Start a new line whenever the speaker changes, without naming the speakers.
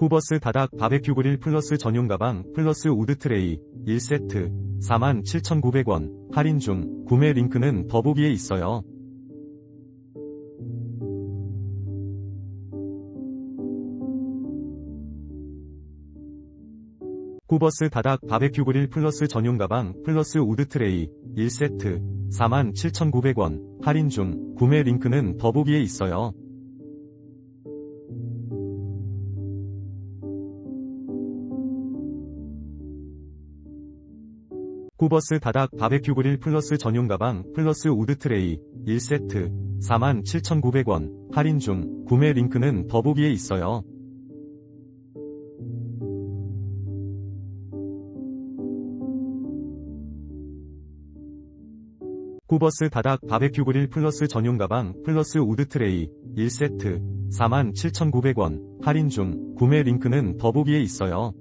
쿠버스 다닥 바베큐 그릴 플러스 전용 가방 플러스 우드 트레이 1세트 47,900원 할인 중 구매 링크는 더보기에 있어요. 쿠버스 다닥 바베큐 그릴 플러스 전용 가방 플러스 우드 트레이 1세트 47,900원 할인 중 구매 링크는 더보기에 있어요. 쿠버스 다닥 바베큐 그릴 플러스 전용 가방 플러스 우드 트레이 1세트 47,900원 할인 중 구매 링크는 더보기에 있어요. 쿠버스 다닥 바베큐 그릴 플러스 전용 가방 플러스 우드 트레이 1세트 47,900원 할인 중 구매 링크는 더보기에 있어요.